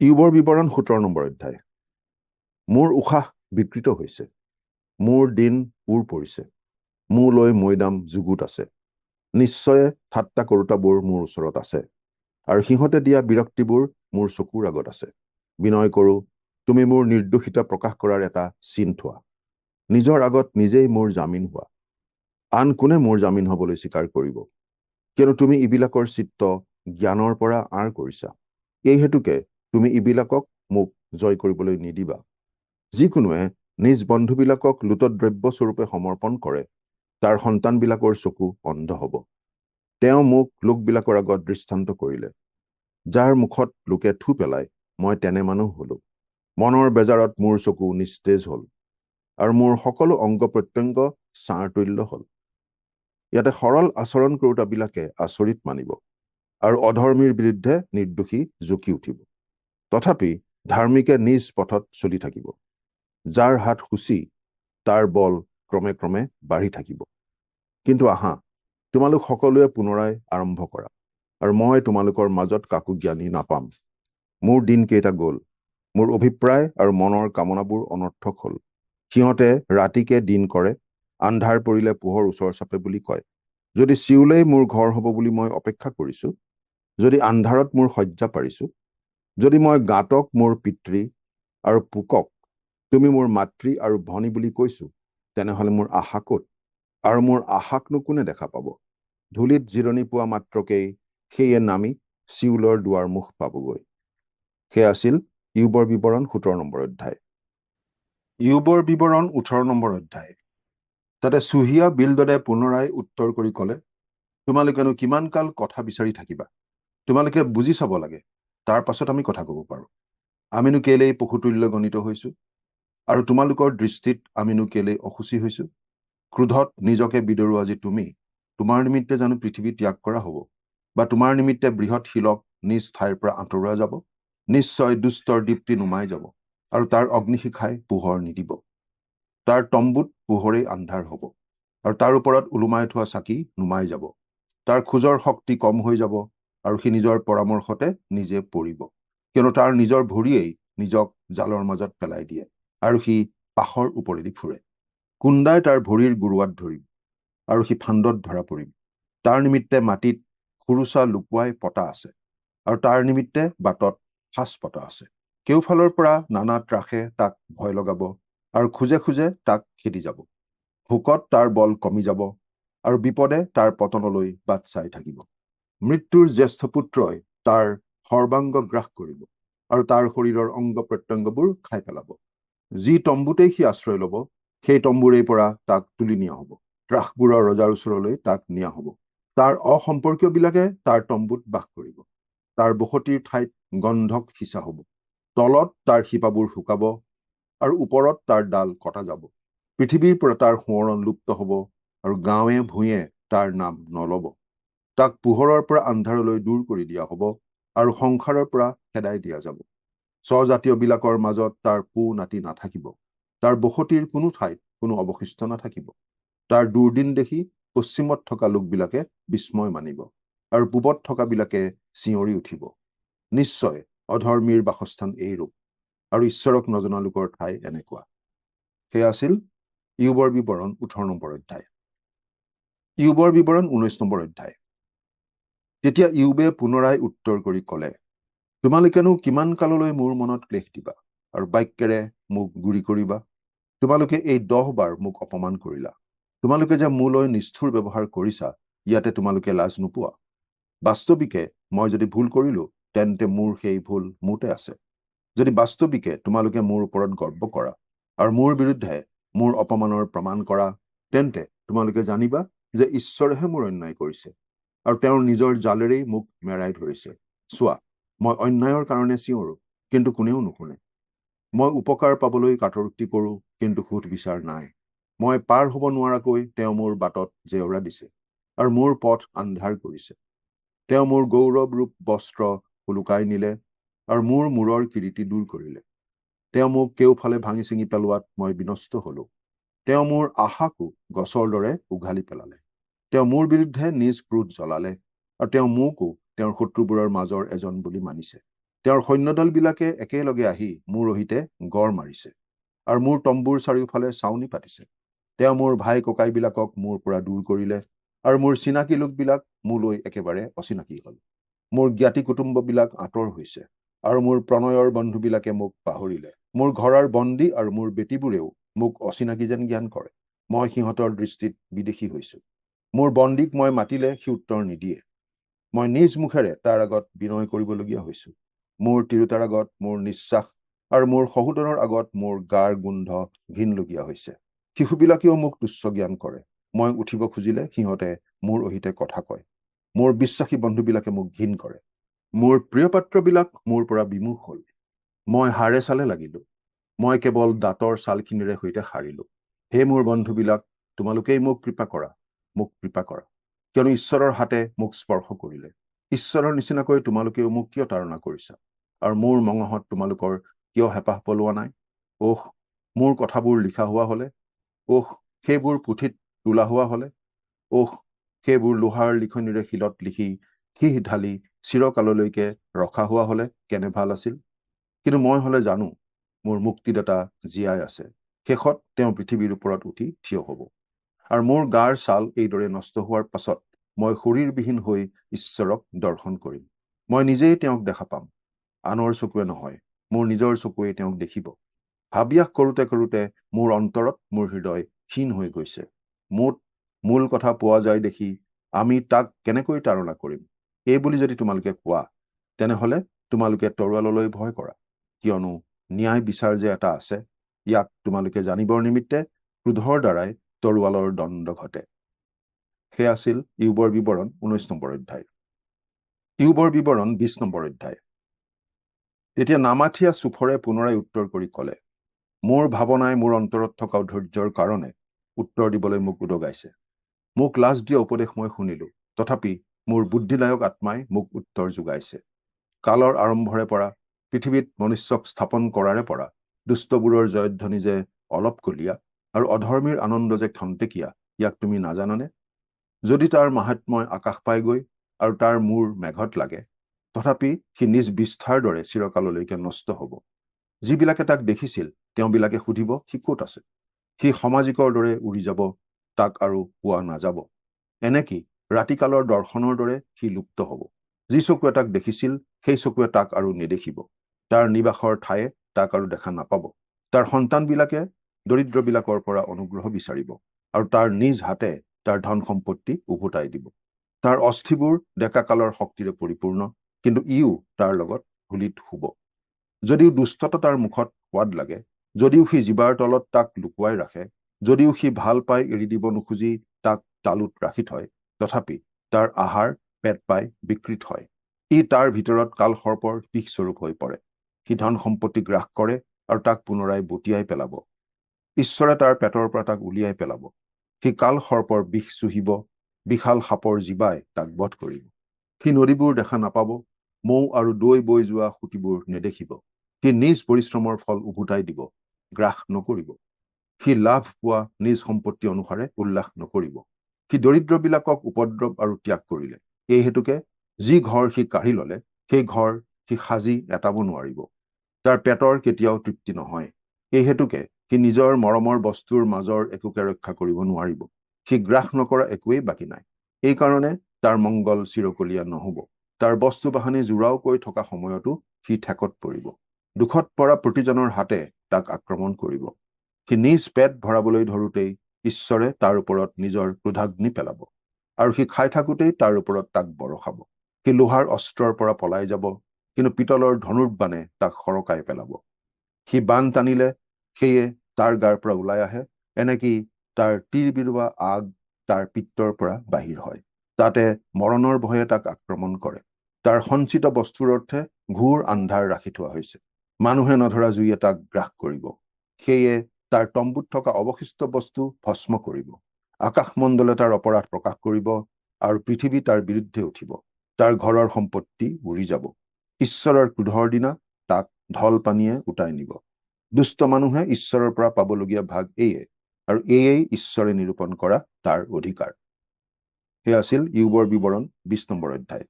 ইউবৰ বিৱৰণ সোতৰ নম্বৰ অধ্যায়। মোৰ উশাহ বিকৃত হৈছে। মোৰ দিন উৰ পৰিছে। মোলৈ মৈদাম যুগুত আছে। নিশ্চয়ে ঠাট্টা কৰোতাবোৰ মোৰ ওচৰত আছে। আৰু সিহঁতে দিয়া বিৰক্তিবোৰ মোৰ চকুৰ আগত আছে। বিনয় কৰোঁ তুমি মোৰ নিৰ্দোষিতা প্ৰকাশ কৰাৰ এটা চিন থোৱা। নিজৰ আগত নিজেই মোৰ জামিন হোৱা। আন কোনে মোৰ জামিন হবলৈ স্বীকাৰ কৰিব? কিয়নো তুমি ইবিলাকৰ চিত্ত জ্ঞানৰ পৰা আঁৰ কৰিছা। এই হেতুকে তুমি ইবিলাকক মোক জয় কৰিবলৈ নিদিবা। যিকোনোৱে নিজ বন্ধুবিলাকক লুটদ্ৰব্য স্বৰূপে সমৰ্পণ কৰে তাৰ সন্তানবিলাকৰ চকু অন্ধ হ'ব। তেওঁ মোক লোকবিলাকৰ আগত দৃষ্টান্ত কৰিলে। যাৰ মুখত লোকে থু পেলায় মই তেনে মানুহ হলো। মনৰ বেজাৰত মোৰ চকু নিস্তেজ হল আৰু মোৰ সকলো অংগ প্ৰত্যংগ ছাঁৰ তুল্য হল। ইয়াতে সৰল আচৰণ কৰোতাবিলাকে আচৰিত মানিব আৰু অধৰ্মীৰ বিৰুদ্ধে নিৰ্দোষী জুকি উঠিব। তথাপি ধাৰ্মিকে নিজ পথত চলি থাকিব যাৰ হাত সূচী তাৰ বল ক্ৰমে ক্ৰমে বাঢ়ি থাকিব। কিন্তু আহা তোমালোক সকলোৱে পুনৰাই আৰম্ভ কৰা আৰু মই তোমালোকৰ মাজত কাকো জ্ঞানী নাপাম। মোৰ দিনকেইটা গ'ল মোৰ অভিপ্ৰায় আৰু মনৰ কামনাবোৰ অনৰ্থক হ'ল। সিহঁতে ৰাতিকে দিন কৰে আন্ধাৰ পৰিলে পোহৰ ওচৰ চাপে বুলি কয়। যদি চিউলেই মোৰ ঘৰ হ'ব বুলি মই অপেক্ষা কৰিছো যদি আন্ধাৰত মোৰ শয্যা পাৰিছো যদি মই গাঁতক মোৰ পিতৃ আৰু পোকক তুমি মোৰ মাতৃ আৰু ভনী বুলি কৈছো তেনেহলে মোৰ আশা ক'ত? আৰু মোৰ আশাকনো কোনে দেখা পাব? ধূলিত জিৰণি পোৱা মাত্ৰকেই সেয়ে নামি চিউলৰ দুৱাৰ মুখ পাবগৈ। সেয়া আছিল ইউবৰ বিৱৰণ সোতৰ নম্বৰ অধ্যায়। ইউবৰ বিৱৰণ ওঠৰ নম্বৰ অধ্যায়। তাতে চুহিয়া বিলদদে পুনৰাই উত্তৰ কৰি কলে তোমালোকেনো কিমান কাল কথা বিচাৰি থাকিবা? তোমালোকে বুজি চাব লাগে। তাৰ পাছত আমি কথা ক'ব পাৰো। আমিনো কেলেই পশুতুল্য গণিত হৈছো? আৰু তোমালোকৰ দৃষ্টিত আমিনো কেলেই অসুচী হৈছো? ক্ৰোধত নিজকে বিদৰো আজি তুমি। তোমাৰ নিমিত্তে জানো পৃথিৱী ত্যাগ কৰা হ'ব? বা তোমাৰ নিমিত্তে বৃহৎ শিলক নিজ ঠাইৰ পৰা আঁতৰোৱা যাব? নিশ্চয় দুষ্টৰ দীপ্তি নুমাই যাব আৰু তাৰ অগ্নিশিখাই পোহৰ নিদিব। তাৰ তম্বুত পোহৰেই আন্ধাৰ হ'ব আৰু তাৰ ওপৰত ওলোমাই থোৱা চাকি নুমাই যাব। তাৰ খোজৰ শক্তি কম হৈ যাব আৰু সি নিজৰ পৰামৰ্শতে নিজে পৰিব। কিয়নো তাৰ নিজৰ ভৰিয়েই নিজক জালৰ মাজত পেলাই দিয়ে আৰু সি পাশৰ ওপৰেদি ফুৰে। কুন্দাই তাৰ ভৰিৰ গুৰুৱাত ধৰিব আৰু সি ফান্দত ধৰা পৰিব। তাৰ নিমিত্তে মাটিত খুৰুচা লুকুৱাই পতা আছে আৰু তাৰ নিমিত্তে বাটত সাজ পতা আছে। কেওফালৰ পৰা নানা ত্ৰাসে তাক ভয় লগাব আৰু খোজে খোজে তাক খেদি যাব। ভোকত তাৰ বল কমি যাব আৰু বিপদে তাৰ পতনলৈ বাট চাই থাকিব। মৃত্যুৰ জ্যেষ্ঠ পুত্ৰই তাৰ সৰ্বাংগ গ্ৰাস কৰিব আৰু তাৰ শৰীৰৰ অংগ প্ৰত্যংগবোৰ খাই পেলাব। যি তম্বুতেই সি আশ্ৰয় ল'ব সেই তম্বুৰেই পৰা তাক তুলি নিয়া হ'ব। ত্ৰাসবোৰৰ ৰজাৰ ওচৰলৈ তাক নিয়া হ'ব। তাৰ অসম্পৰ্কীয়বিলাকে তাৰ তম্বুত বাস কৰিব। তাৰ বসতিৰ ঠাইত গন্ধক সিঁচা হ'ব। তলত তাৰ শিপাবোৰ শুকাব আৰু ওপৰত তাৰ ডাল কটা যাব। পৃথিৱীৰ পৰা তাৰ সোঁৱৰণ লুপ্ত হ'ব আৰু গাঁৱে ভূঞে তাৰ নাম নল'ব। তাক পোহৰৰ পৰা আন্ধাৰলৈ দূৰ কৰি দিয়া হ'ব আৰু সংসাৰৰ পৰা খেদাই দিয়া যাব। স্বজাতীয়বিলাকৰ মাজত তাৰ পু নাতি নাথাকিব। তাৰ বসতিৰ কোনো ঠাইত কোনো অৱশিষ্ট নাথাকিব। তাৰ দুৰ্দিন দেখি পশ্চিমত থকা লোকবিলাকে বিস্ময় মানিব আৰু পূবত থকাবিলাকে চিঞৰি উঠিব। নিশ্চয় অধৰ্মীৰ বাসস্থান এই ৰূপ আৰু ঈশ্বৰক নজনা লোকৰ ঠাই এনেকুৱা। সেয়া আছিল ইউবৰ বিৱৰণ ওঠৰ নম্বৰ অধ্যায়। ইউবৰ বিৱৰণ ঊনৈশ নম্বৰ অধ্যায়। তেতিয়া ইউবে পুনৰাই উত্তৰ কৰি কলে তোমালোকেনো কিমান কাললৈ মোৰ মনত ক্লেশ দিবা আৰু বাক্যেৰে মোক গুৰি কৰিবা? তোমালোকে এই দহ বাৰ মোক অপমান কৰিলা। তোমালোকে যে মোলৈ নিষ্ঠুৰ ব্যৱহাৰ কৰিছা ইয়াতে তোমালোকে লাজ নোপোৱা। বাস্তৱিকে মই যদি ভুল কৰিলো তেন্তে মোৰ সেই ভুল মোতে আছে। যদি বাস্তৱিকে তোমালোকে মোৰ ওপৰত গৰ্ব কৰা আৰু মোৰ বিৰুদ্ধে মোৰ অপমানৰ প্ৰমাণ কৰা তেন্তে তোমালোকে জানিবা যে ঈশ্বৰেহে মোৰ অন্যায় কৰিছে। আৰু তেওঁৰ নিজৰ জালেৰেই মোক মেৰাই ধৰিছে। চোৱা মই অন্যায়ৰ কাৰণে চিঞৰো কিন্তু কোনেও নুশুনে। মই উপকাৰ পাবলৈ কাটৰুক্তি কৰো কিন্তু সুধ বিচাৰ নাই। মই পাৰ হ'ব নোৱাৰাকৈ তেওঁ মোৰ বাটত জেওৰা দিছে আৰু মোৰ পথ আন্ধাৰ কৰিছে। তেওঁ মোৰ গৌৰৱ ৰূপ বস্ত্ৰ লুকাই নিলে আৰু মোৰ মূৰৰ কিৰিটি দূৰ কৰিলে। তেওঁ মোক কেওফালে ভাঙি ছিঙি পেলোৱাত মই বিনষ্ট হলো। তেওঁ মোৰ আশাকো গছৰ দৰে উঘালি পেলালে। তেওঁ মোৰ বিৰুদ্ধে নিজ ক্ৰোধ জ্বলালে আৰু তেওঁ মোকো তেওঁৰ শত্ৰুবোৰৰ মাজৰ এজন বুলি মানিছে। তেওঁৰ সৈন্যদলবিলাকে একেলগে আহি মোৰ ৰহিতে গড় মাৰিছে আৰু মোৰ তম্বুৰ চাৰিওফালে চাউনি পাতিছে। তেওঁ মোৰ ভাই ককাইবিলাকক মোৰ পৰা দূৰ কৰিলে আৰু মোৰ চিনাকি লোকবিলাক মোলৈ একেবাৰে অচিনাকি হ'ল। মোৰ জ্ঞাতি কুটুম্ববিলাক আঁতৰ হৈছে আৰু মোৰ প্ৰণয়ৰ বন্ধুবিলাকে মোক পাহৰিলে। মোৰ ঘৰৰ বন্দী আৰু মোৰ বেটীবোৰেও মোক অচিনাকি যেন জ্ঞান কৰে। মই সিহঁতৰ দৃষ্টিত বিদেশী হৈছো। মোৰ বন্দীক মই মাতিলে সি উত্তৰ নিদিয়ে। মই নিজ মুখেৰে তাৰ আগত বিনয় কৰিবলগীয়া হৈছো। মোৰ তিৰোতাৰ আগত মোৰ নিশ্বাস আৰু মোৰ সহোদৰৰ আগত মোৰ গাৰ গোন্ধ ঘিনলগীয়া হৈছে। শিশুবিলাকেও মোক তুচ্ছ জ্ঞান কৰে। মই উঠিব খুজিলে সিহঁতে মোৰ অহিতে কথা কয়। মোৰ বিশ্বাসী বন্ধুবিলাকে মোক ঘিন কৰে। মোৰ প্ৰিয় পাত্ৰবিলাক মোৰ পৰা বিমুখ হ'ল। মই হাড়ে চালে লাগিলো। মই কেৱল দাঁতৰ ছালখিনিৰে সৈতে সাৰিলো। হে মোৰ বন্ধুবিলাক তোমালোকেই মোক কৃপা কৰা। মোক কৃপা কৰা। কিয়নো ঈশ্বৰৰ হাতে মোক স্পৰ্শ কৰিলে। ঈশ্বৰৰ নিচিনাকৈ তোমালোকেও মোক কিয় তাৰণা কৰিছা? আৰু মোৰ মঙহত তোমালোকৰ কিয় হেঁপাহ পলোৱা নাই? ওহ মোৰ কথাবোৰ লিখা হোৱা হলে? ওহ সেইবোৰ পুথিত তোলা হোৱা হলে? ওহ সেইবোৰ লোহাৰ লিখনিৰে শিলত লিখি শিহ ঢালি চিৰকাললৈকে ৰখা হোৱা হলে কেনে ভাল আছিল? কিন্তু মই হলে জানো মোৰ মুক্তিদাতা জীয়াই আছে। শেষত তেওঁ পৃথিৱীৰ ওপৰত উঠি থিয় হ'ব। আৰু মোৰ গাৰ ছাল এইদৰে নষ্ট হোৱাৰ পাছত মই শৰীৰবিহীন হৈ ঈশ্বৰক দৰ্শন কৰিম। মই নিজেই তেওঁক দেখা পাম। আনৰ চকুৱে নহয় মোৰ নিজৰ চকুৱে তেওঁক দেখিব। হাবিয়াস কৰোঁতে কৰোঁতে মোৰ অন্তৰত মোৰ হৃদয় ক্ষীণ হৈ গৈছে। মোত মূল কথা পোৱা যায় দেখি আমি তাক কেনেকৈ তাৰণা কৰিম? এই বুলি যদি তোমালোকে কোৱা তেনেহলে তোমালোকে তৰোৱাললৈ ভয় কৰা। কিয়নো ন্যায় বিচাৰ যে এটা আছে ইয়াক তোমালোকে জানিবৰ নিমিত্তে ক্ৰোধৰ দ্বাৰাই তৰোৱালৰ দণ্ড ঘটে। সেয়া আছিল ইউবৰ বিৱৰণ ঊনৈশ নম্বৰ অধ্যায়। ইউবৰ বিৱৰণ বিশ নম্বৰ অধ্যায়। তেতিয়া নামাথিয়া চুফৰে পুনৰাই উত্তৰ কৰি কলে মোৰ ভাৱনাই মোৰ অন্তৰত থকা ধৈৰ্যৰ কাৰণে উত্তৰ দিবলৈ মোক উদগাইছে। মোক লাজ দিয়া উপদেশ মই শুনিলো। তথাপি মোৰ বুদ্ধিদায়ক আত্মাই মোক উত্তৰ যোগাইছে। কালৰ আৰম্ভৰে পৰা পৃথিৱীত মনুষ্যক স্থাপন কৰাৰে পৰা দুষ্টবোৰৰ জয়ধ্বনি যে অলপ কলীয়া আৰু অধৰ্মীৰ আনন্দ যে খন্তেকীয়া ইয়াক তুমি নাজানানে? যদি তাৰ মাহাত্ময় আকাশ পাইগৈ আৰু তাৰ মূৰ মেঘত লাগে তথাপি সি নিজ বিস্তাৰ দৰে চিৰকাললৈকে নষ্ট হব। যিবিলাকে তাক দেখিছিল তেওঁবিলাকে সুধিব সি ক'ত আছে? সি সামাজিকৰ দৰে উৰি যাব তাক আৰু পোৱা নাযাব। এনেকি ৰাতিকালৰ দৰ্শনৰ দৰে সি লুপ্ত হব। যি চকুৱে তাক দেখিছিল সেই চকুৱে তাক আৰু নেদেখিব। তাৰ নিবাসৰ ঠায়ে তাক আৰু দেখা নাপাব। তাৰ সন্তানবিলাকে দৰিদ্ৰবিলাকৰ পৰা অনুগ্ৰহ বিচাৰিব আৰু তাৰ নিজ হাতে তাৰ ধন সম্পত্তি উভতাই দিব। তাৰ অস্থিবোৰ ডেকাকালৰ শক্তিৰে পৰিপূৰ্ণ কিন্তু ইও তাৰ লগত ধূলিত শুব। যদিও দুষ্টতা তাৰ মুখত সোৱাদ লাগে যদিও সি জীৱাৰ তলত তাক লুকুৱাই ৰাখে যদিও সি ভাল পাই এৰি দিব নোখোজি তাক তালুত ৰাখি থয় তথাপি তাৰ আহাৰ পেট পাই বিকৃত হয়। ই তাৰ ভিতৰত কাল সৰ্পৰ বিষস্বৰূপ হৈ পৰে। সি ধন সম্পত্তি গ্ৰাস কৰে আৰু তাক পুনৰাই বটিয়াই পেলাব। ঈশ্বৰে তাৰ পেটৰ পৰা তাক উলিয়াই পেলাব। সি কাল সৰ্পৰ বিষ চুহিব বিশাল সাপৰ জীৱাই তাক বধ কৰিব। সি নদীবোৰ দেখা নাপাব মৌ আৰু দৈ বৈ যোৱা সুঁতিবোৰ নেদেখিব। সি নিজ পৰিশ্ৰমৰ ফল উভতাই দিব গ্ৰাস নকৰিব। সি লাভ পোৱা নিজ সম্পত্তি অনুসাৰে উল্লাস নকৰিব। সি দৰিদ্ৰবিলাকক উপদ্ৰৱ আৰু ত্যাগ কৰিলে। এই হেতুকে যি ঘৰ সি কাঢ়ি ললে সেই ঘৰ সি সাজি এটাব নোৱাৰিব। তাৰ পেটৰ কেতিয়াও তৃপ্তি নহয়। এই হেতুকে সি নিজৰ মৰমৰ বস্তুৰ মাজৰ একোকে ৰক্ষা কৰিব নোৱাৰিব। সি গ্ৰাস নকৰা একোৱেই বাকী নাই। এইকাৰণে তাৰ মংগল চিৰকলীয়া নহব। তাৰ বস্তু বাহানি জোৰাওকৈ থকা সময়তো সি ঠেকত পৰিব। দুখত পৰা প্ৰতিজনৰ হাতে তাক আক্ৰমণ কৰিব। সি নিজ পেট ভৰাবলৈ ধৰোতেই ঈশ্বৰে তাৰ ওপৰত নিজৰ ক্ৰোধাগ্নি পেলাব। আৰু সি খাই থাকোতেই তাৰ ওপৰত তাক বৰষাব। সি লোহাৰ অস্ত্ৰৰ পৰা পলাই যাব। কিন্তু পিতলৰ ধনুৰ্বাণে তাক সৰকাই পেলাব। সি বান টানিলে সেয়ে তাৰ গাৰ পৰা ওলাই আহে। এনেকি তাৰ তীৰ বিৰোৱা আগ তাৰ পিত্তৰ পৰা বাহিৰ হয়। তাতে মৰণৰ ভয়ে তাক আক্ৰমণ কৰে। তাৰ সঞ্চিত বস্তুৰ অৰ্থে ঘূৰ আন্ধাৰ ৰাখি থোৱা হৈছে। মানুহে নধৰা জুইয়ে তাক গ্ৰাস কৰিব। সেয়ে তাৰ তম্বুত থকা অৱশিষ্ট বস্তু ভস্ম কৰিব। আকাশমণ্ডলে তাৰ অপৰাধ প্ৰকাশ কৰিব আৰু পৃথিৱী তাৰ বিৰুদ্ধে উঠিব। তাৰ ঘৰৰ সম্পত্তি উৰি যাব। ঈশ্বৰৰ ক্ৰোধৰ দিনা তাক ঢল পানীয়ে উটাই নিব। দুষ্ট মানুহে ঈশ্বৰৰ পৰা পাবলগীয়া ভাগ এয়ে আৰু এয়েই ঈশ্বৰে নিৰূপণ কৰা তাৰ অধিকাৰ। সেয়া আছিল ইউবৰ বিৱৰণ বিশ নম্বৰ অধ্যায়।